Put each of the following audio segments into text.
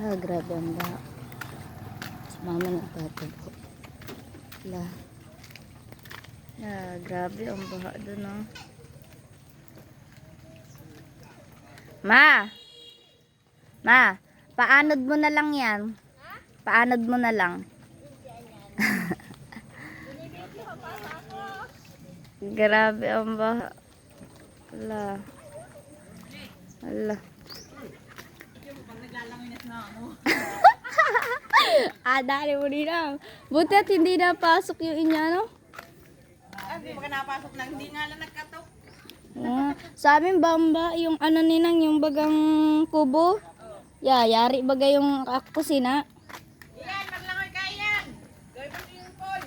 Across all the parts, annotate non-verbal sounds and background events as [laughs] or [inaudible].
Ah, grabe ang baha. Si mama nagtatago. La. Ah, grabe ang baha doon, oh. Ma! Ma! Paanod mo na lang yan. Paanod mo na lang. [laughs] Grabe ang baha. Ala. Ala. [laughs] ah, dali mo rin na. Buti at hindi na pasok yung inya, no? Ah, Hindi mo ka napasok na, hindi nga lang nagkatok. Ah, sa amin bamba, yung ano ninang, yung bagang kubo. Ya, yari baga yung ah, kusina. Iyan, maglangoy ka yan. Gawin mo yung pool.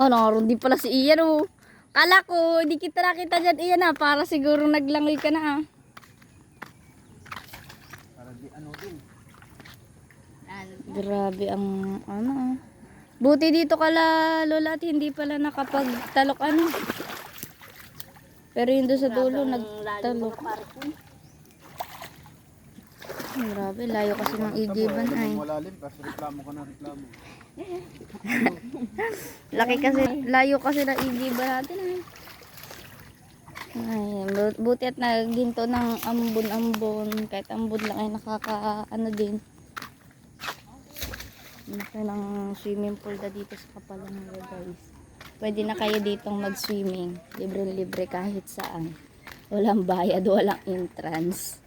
Oh, naroon din pala si Ian, oh. Kala ko, hindi kita nakita dyan, Ian, ah. Para siguro naglangoy ka na, ah. Grabe ang, ano, ah. Buti dito kala, Lola, at hindi pala nakapagtalok, ano. Pero yun doon sa dulo, nagtalok. Grabe, layo kasi ng igiban, ay. Malalim kasi reklamo ka na reklamo. [laughs] Laki kasi, layo kasi na igiba natin ay. Ay, bu- buti at naghinto ng ambon-ambon. Kahit ambon lang ay nakaka, ano din. Laki ng swimming pool na dito sa Kapalanga guys. Pwede na kayo ditong mag-swimming. Libre-libre kahit saan. Walang bayad, walang entrance.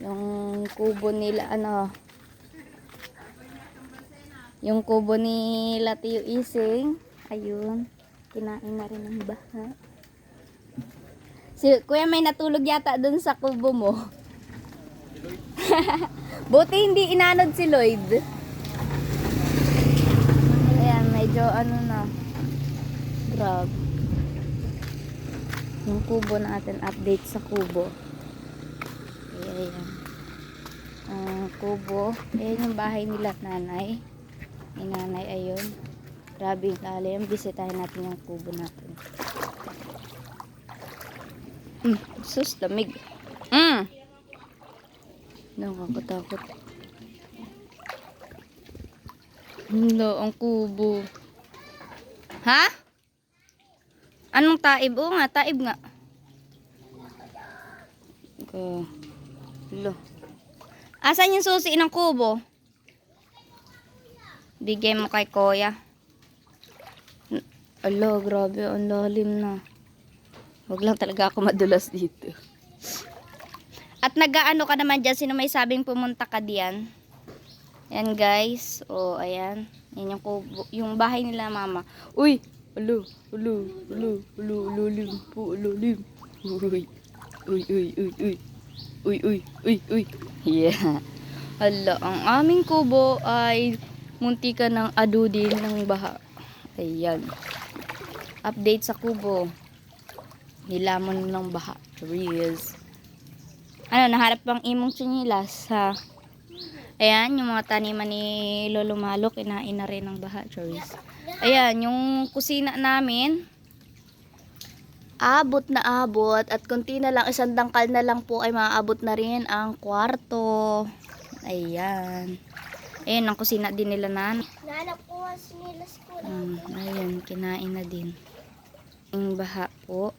Yung kubo nila, ano, yung kubo ni Latiyo Ising, ayun, kinain na rin ng baha. Si Kuya may natulog yata dun sa kubo mo. [laughs] Buti hindi inanod si Lloyd. Ayan, medyo ano na. Grab. Yung kubo natin, update sa kubo. Ayan. Ang kubo. Ayan yung bahay nila nanay ni nanay ayun grabe yung lalim bisitahin natin yung kubo natin mm, sus lamig. Nakakatakot hindi ang kubo ha? anong taib? oo nga taib nga ko lo asan yung susi ng kubo? Bigay mo kay Kuya. Ala, grabe. Ang lalim na. Huwag lang talaga ako madulas dito. At nagaano ka naman dyan. Sino may sabing pumunta ka diyan? Yan guys. O, ayan. Yan yung, yung bahay nila mama. Uy! Alo, alo, alo, alo, lim, po, alo, lim. Uy, uy, uy, uy, uy. Uy, uy, uy, uy. Yeah. Hala, ang aming kubo ay munti ka ng adudin ng baha. Ayan. Update sa kubo. Nilamon ng baha. Reels. Ano, naharap bang imong chinilas, ha? Ayan, yung mga taniman ni Lolo Malo, kinain na rin ng baha, Choris. Ayan, yung kusina namin, abot na abot, at kunti na lang, isang dangkal na lang po ay maaabot na rin ang kwarto. Ayan. Ayan, ang kusina din nila nan. Nanap ko sinilas ko lang. Um, ayun, kinain na din. Yung baha po.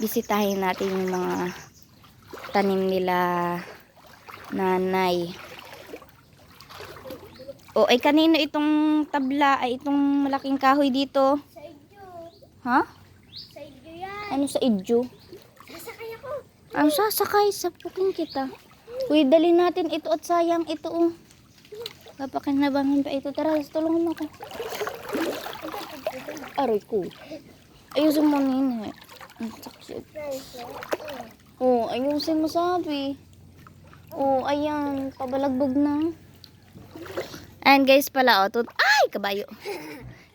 Bisitahin natin yung mga tanim nila nanay. O, ay kanino itong tabla, ay itong malaking kahoy dito? Sa idyo. Ha? Sa idyo yan. Ano sa idyo? Sasakay ako. Ang sasakay sa puking kita. Uy, dali natin ito at sayang ito. Oh. Papakinabangan pa ito. Tara, tulungan mo ako. Aray ko. Ayusin mo nini. Ang saksit. Oh, ayusin mo sabi. Oh, ayan. Pabalagbog na. Ayan guys pala. Oh, tut Ay, kabayo.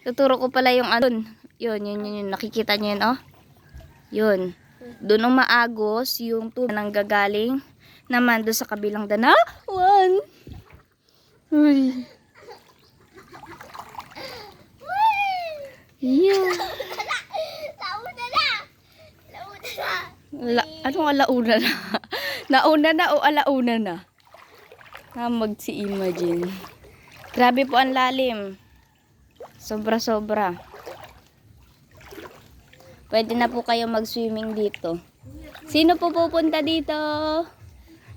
Tuturo ko pala yung ano. Yun, yun, yun, yun. Nakikita niyo yun, oh. Yun. Doon ang maagos yung tubig nang gagaling naman doon sa kabilang danawan. Uy. Yeah. Tao na na. Tao na na. La, anong alauna na? [laughs] Nauna na o alauna na? Hamag si Imagine. Grabe po ang lalim. Sobra-sobra. Pwede na po kayo mag-swimming dito. Sino po pupunta dito?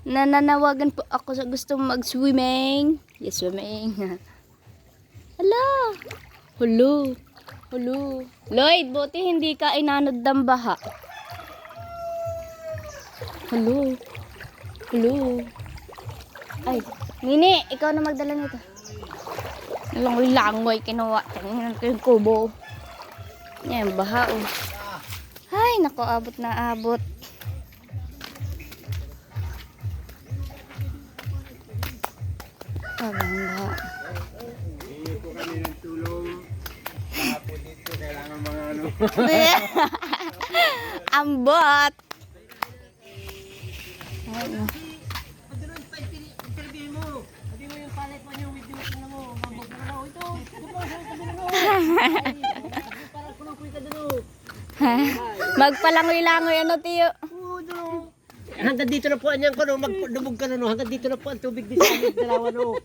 Nananawagan po ako sa gusto mag-swimming. Yes, swimming. [laughs] Hala. Hulo. Hulo. Lloyd, buti hindi ka inanod ng baha. Hulo. Hulo. Ay, Nini, ikaw na magdala nito. Langoy langoy, kinuha. Tingnan ko yung kubo. Yan, baha oh. Ay, nako, abot na abot. Baha. Hindi po kami ng tulong. Po dito kailangan mga ano. Ambot. Magpalangoy-langoy ano tiyo. Hanggang dito na po anyang ko no, magdubog ka na no. Hanggang dito na po ang tubig dito sa aming dalawa no.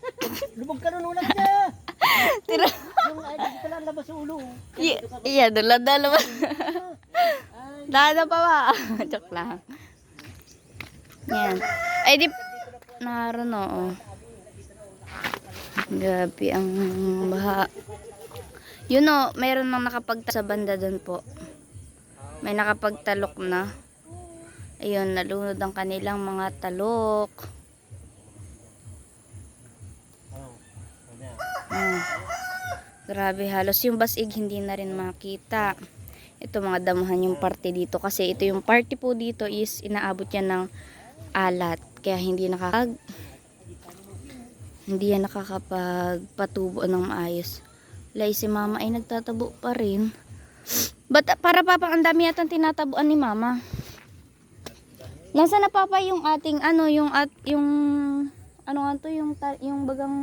Lubog ka na no lang niya. Tira. Yung ay dito lang labas sa ulo. Y- iya, dala dala. Dada pa ba? [laughs] Joke lang. Yan. Ay di naroon oo. Grabe ang baha. Yun o, mayroon nang nakapagta sa banda doon po. May nakapagtalok na. Ayun, nalunod ang kanilang mga talok. Mm. Grabe, halos yung basig hindi na rin makita. Ito mga damuhan yung parte dito kasi ito yung party po dito is inaabot yan ng alat. Kaya hindi nakakag hindi yan nakakapagpatubo ng maayos. Lay si mama ay nagtatabo pa rin. But para papa ang dami yata tinatabuan ni mama. Nasa na papa yung ating ano yung at yung ano nga to yung yung bagang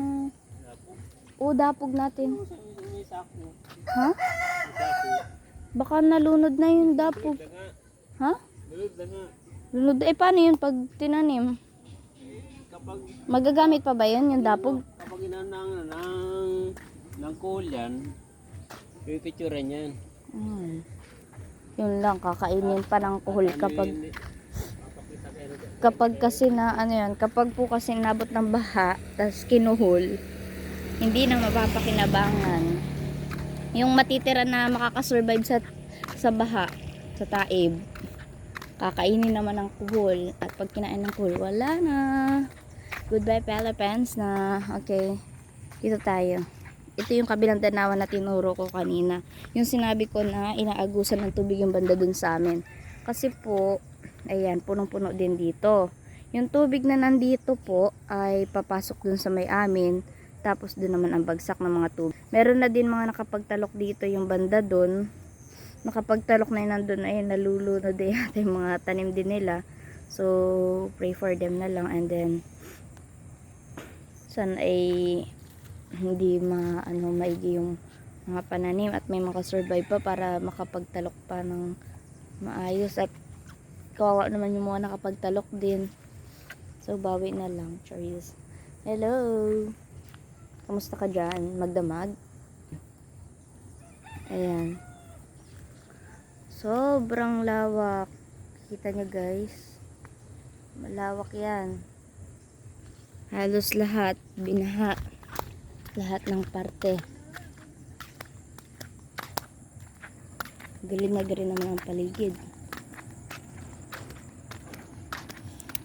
o dapog natin. Ha? Baka nalunod na yung dapog. Ha? Lunod. Eh, paano yun pag tinanim? Magagamit pa ba yun, yung dapog? kapag inanang ng, ng kulyan, pipicturean yan. Hmm. Yun lang, kakainin pa ng kuhol kapag kapag kasi na ano yun, kapag po kasi nabot ng baha, tas kinuhol, hindi na mapapakinabangan. Yung matitira na makakasurvive sa sa baha, sa taib, kakainin naman ng kuhol. At pag kinain ng kuhol, wala na. Goodbye Philippines na. Okay, dito tayo. Ito yung kabilang danawan na tinuro ko kanina. Yung sinabi ko na inaagusan ng tubig yung banda dun sa amin. Kasi po, ayan, punong-puno din dito. Yung tubig na nandito po ay papasok dun sa may amin. Tapos dun naman ang bagsak ng mga tubig. Meron na din mga nakapagtalok dito yung banda dun. Nakapagtalok na yun nandun ay nalulunod eh yata yung mga tanim din nila. So, pray for them na lang and then sana ay hindi ma ano maigi yung mga pananim at may makasurvive pa para makapagtalok pa ng maayos. At kawawa naman yung mga nakapagtalok din. So bawi na lang Charis. Hello. Kamusta ka dyan? Magdamag? Ayan. Sobrang lawak. Kita nyo guys. Malawak yan. Halos lahat. Binaha lahat ng parte. Galing na galing naman ang paligid.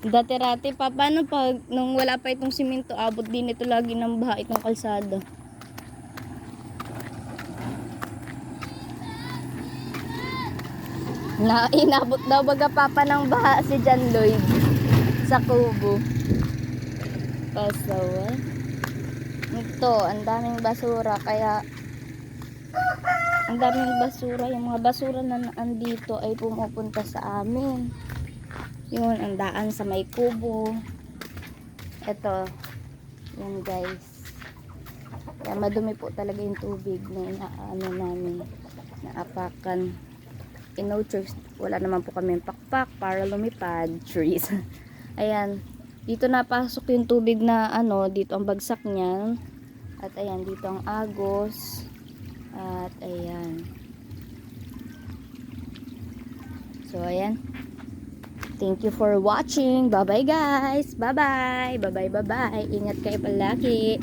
Dati-rati pa, paano pag nung wala pa itong simento, abot din ito lagi ng baha itong kalsada. Na inabot daw baga papa ng baha si John Lloyd sa kubo. Pasawa. Ito, ang daming basura kaya ang daming basura. Yung mga basura na andito ay pumupunta sa amin. Yun, ang daan sa may kubo. Ito, yun guys. Kaya madumi po talaga yung tubig na inaano namin, naapakan. eh, no choice. Wala naman po kami pakpak para lumipad. Trees. [laughs] ayan. Dito napasok yung tubig na ano, dito ang bagsak niyan. At ayan, dito ang agos. At ayan. So, ayan. Thank you for watching. Bye-bye guys. Bye-bye. Bye-bye, bye-bye. Ingat kayo palagi.